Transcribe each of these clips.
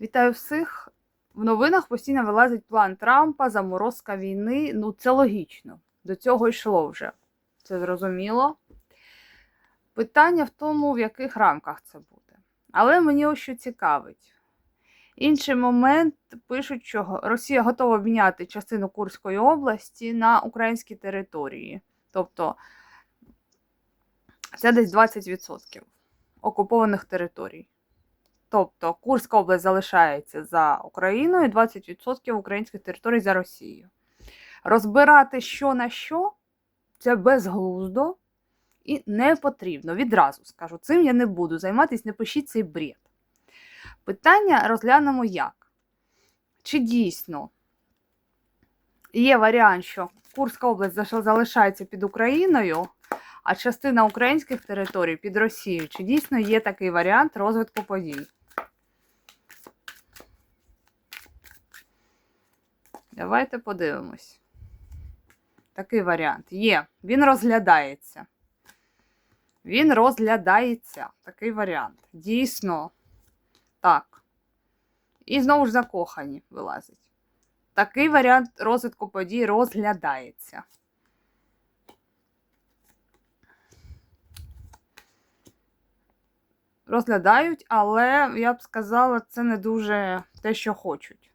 Вітаю всіх. В новинах постійно вилазить план Трампа, заморозка війни. Ну, це логічно. До цього йшло вже. Це зрозуміло. Питання в тому, в яких рамках це буде. Але мені ось що цікавить. Інший момент пишуть, що Росія готова обміняти частину Курської області на українські території. Тобто це десь 20% окупованих територій. Тобто Курська область залишається за Україною, 20% українських територій за Росією. Розбирати що на що це безглуздо і не потрібно. Відразу скажу, цим я не буду займатися, не пишіть цей бред. Питання розглянемо як. Чи дійсно є варіант, що Курська область залишається під Україною, а частина українських територій під Росією? Чи дійсно є такий варіант розвитку подій? Давайте подивимось. Такий варіант є. Він розглядається. Він розглядається. Такий варіант. Дійсно, так. І знову ж закохані вилазить. Такий варіант розвитку подій розглядається. Розглядають, але я б сказала, це не дуже те, що хочуть.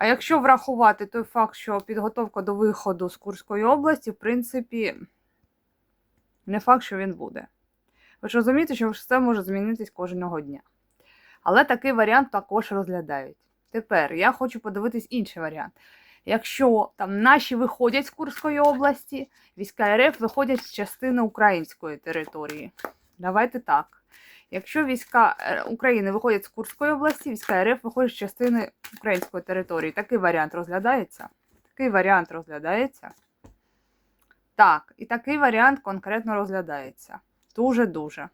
А якщо врахувати той факт, що підготовка до виходу з Курської області, в принципі, не факт, що він буде. Ви ж розумієте, що все може змінитись кожного дня. Але такий варіант також розглядають. Тепер я хочу подивитись інший варіант. Якщо там наші виходять з Курської області, війська РФ виходять з частини української території. Давайте так. Якщо війська України виходять з Курської області, війська РФ виходять з частини української території. Такий варіант розглядається? Такий варіант розглядається. Так, і такий варіант конкретно розглядається. Дуже-дуже.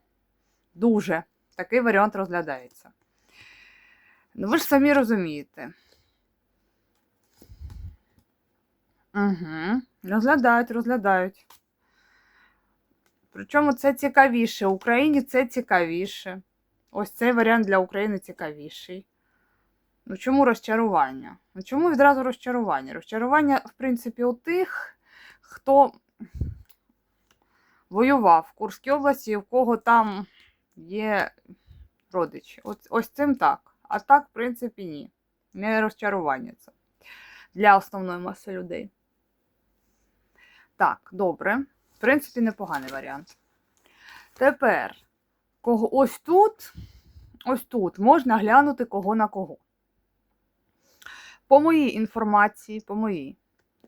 Дуже. Такий варіант розглядається. Ну, ви ж самі розумієте. Угу. Розглядають, розглядають. Причому це цікавіше. Україні це цікавіше. Ось цей варіант для України цікавіший. Ну чому розчарування? Ну чому відразу розчарування? Розчарування, в принципі, у тих, хто воював в Курській області, в кого там є родичі. Ось, ось цим так. А так, в принципі, ні. Не розчарування це для основної маси людей. Так, добре. В принципі, непоганий варіант. Тепер, кого ось тут, ось тут можна глянути кого на кого. По моїй інформації, по моїй,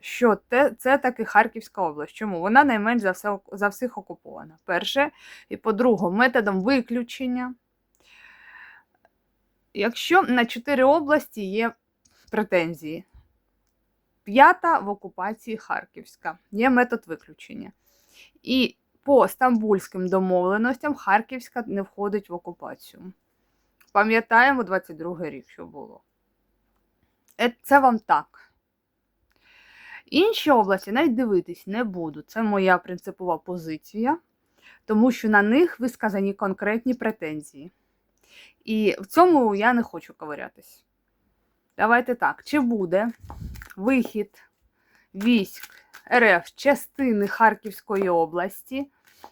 що те, це таки Харківська область. Чому? Вона найменш за, все, за всіх окупована. Перше. І по-друге, методом виключення. Якщо на чотири області є претензії, п'ята в окупації Харківська, є метод виключення. І по стамбульським домовленостям Харківська не входить в окупацію. Пам'ятаємо 22 рік, що було. Е, це вам так. Інші області навіть дивитись не буду. Це моя принципова позиція, тому що на них висказані конкретні претензії. І в цьому я не хочу ковирятись. Давайте так, чи буде вихід військ РФ частини Харківської області,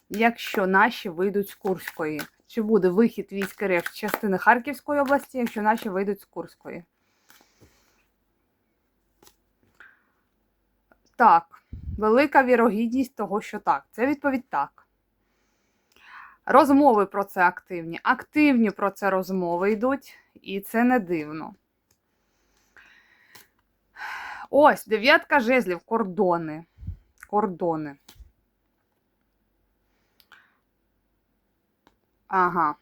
якщо наші вийдуть з Курської? Чи буде вихід військ РФ з частини Харківської області, якщо наші вийдуть з Курської? Так, велика вірогідність того, що так. Це відповідь так. Розмови про це активні. Активні про це розмови йдуть, і це не дивно. Ось, дев'ятка жезлів, кордони. Кордони. Ага.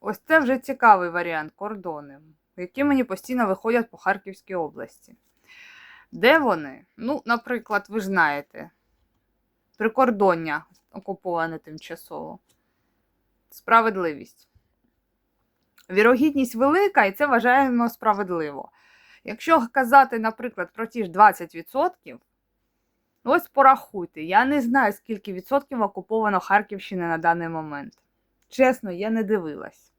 Ось це вже цікавий варіант кордони, які мені постійно виходять по Харківській області. Де вони? Ну, наприклад, ви знаєте, прикордоння окуповане тимчасово. Справедливість. Вірогідність велика, і це вважаємо справедливо. Якщо казати, наприклад, про ті ж 20%, ось порахуйте, я не знаю, скільки відсотків окуповано Харківщини на даний момент. Чесно, я не дивилась.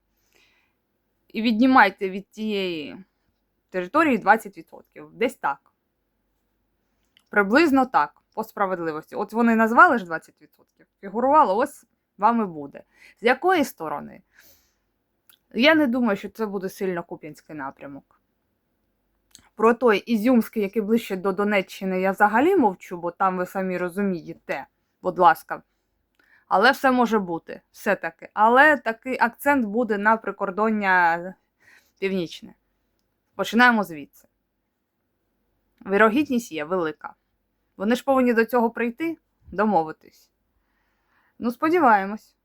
і віднімайте від тієї території 20%. Десь так. Приблизно так, по справедливості. От вони назвали ж 20%, фігурувало, ось вам і буде. З якої сторони? Я не думаю, що це буде сильно Куп'янський напрямок. Про той Ізюмський, який ближче до Донеччини, я взагалі мовчу, бо там ви самі розумієте, будь ласка. Але все може бути, все-таки. Але такий акцент буде на прикордоння північне. Починаємо звідси. Вірогідність є велика. Вони ж повинні до цього прийти, домовитись. Ну, сподіваємось.